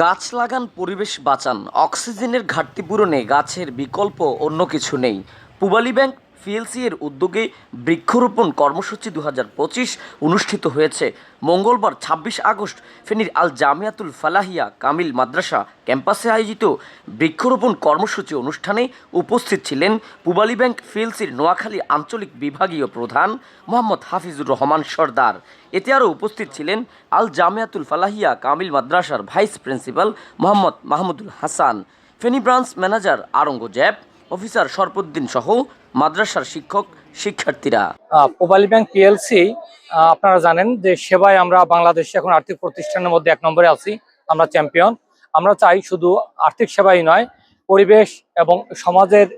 গাছ লাগান পরিবেশ বাঁচান। অক্সিজেনের ঘাটতি পূরণে গাছের বিকল্প অন্য কিছু নেই। পূবালী ব্যাংক পিএলসি এর উদ্যোগে বৃক্ষরোপণ কর্মসূচি দু হাজার পঁচিশ অনুষ্ঠিত হয়েছে। মঙ্গলবার ছাব্বিশ আগস্ট ফেনীর আল জামিয়াতুল ফালাহিয়া কামিল মাদ্রাসা ক্যাম্পাসে আয়োজিত বৃক্ষরোপণ কর্মসূচি অনুষ্ঠানে উপস্থিত ছিলেন পুবালী ব্যাংক পিএলসির নোয়াখালী আঞ্চলিক বিভাগীয় প্রধান মোহাম্মদ হাফিজুর রহমান সর্দার। এতে আরও উপস্থিত ছিলেন আল জামিয়াতুল ফালাহিয়া কামিল মাদ্রাসার vice principal Mohammad Mahmudul Hasan. Feni branch manager Aurangzeb officer Sarpuddin সহ মাদ্রাসার শিক্ষক, শিক্ষার্থীরা। পোবালি ব্যাংক পিএলসি আপনারা জানেন যে সেবায় আমরা বাংলাদেশে এখন আর্থিক প্রতিষ্ঠানের মধ্যে এক নম্বরে আছি, আমরা চ্যাম্পিয়ন। আমরা চাই শুধু আর্থিক সেবাই নয়, পরিবেশ এবং সমাজের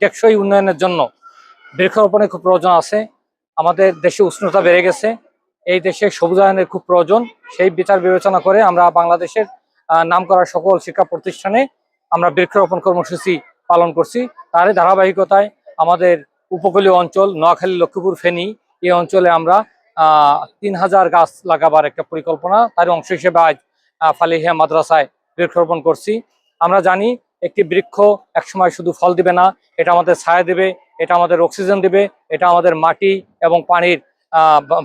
টেকসই উন্নয়নের জন্য বৃক্ষরোপণের খুব প্রয়োজন আছে। আমাদের দেশে উষ্ণতা বেড়ে গেছে, এই দেশে সবুজায়নের খুব প্রয়োজন। সেই বিচার বিবেচনা করে আমরা বাংলাদেশের নাম করা সকল শিক্ষা প্রতিষ্ঠানে আমরা বৃক্ষরোপণ কর্মসূচি পালন করছি। তারই ধারাবাহিকতায় আমাদের উপকূলীয় অঞ্চল নোয়াখালী, লক্ষ্মীপুর, ফেনী, এই অঞ্চলে আমরা তিন হাজার গাছ লাগাবার একটা পরিকল্পনা। তার অংশ হিসেবে আজ ফালিহিয়া মাদ্রাসায় বৃক্ষরোপণ করছি। আমরা জানি একটি বৃক্ষ একসময় শুধু ফল দিবে না, এটা আমাদের ছায়া দেবে, এটা আমাদের অক্সিজেন দেবে, এটা আমাদের মাটি এবং পানির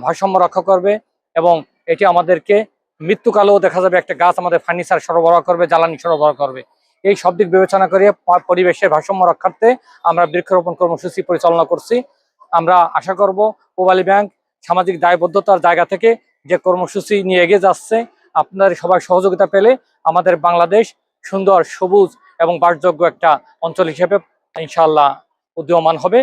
ভারসাম্য রক্ষা করবে এবং এটি আমাদেরকে মৃত্যুকালেও দেখা যাবে একটা গাছ আমাদের ফার্নিচার সরবরাহ করবে, জ্বালানি সরবরাহ করবে। এই সব দিক বিবেচনা করে পরিবেশের ভারসাম্য রক্ষার্থে আমরা বৃক্ষরোপণ কর্মসূচি পরিচালনা করছি। আমরা আশা করব পোবালি ব্যাংক সামাজিক দায়বদ্ধতার জায়গা থেকে যে কর্মসূচি নিয়ে এগিয়ে যাচ্ছে, আপনার সবাই সহযোগিতা পেলে আমাদের বাংলাদেশ সুন্দর, সবুজ এবং বাসযোগ্য একটা অঞ্চল হিসেবে ইনশাল্লাহ উদীয়মান হবে।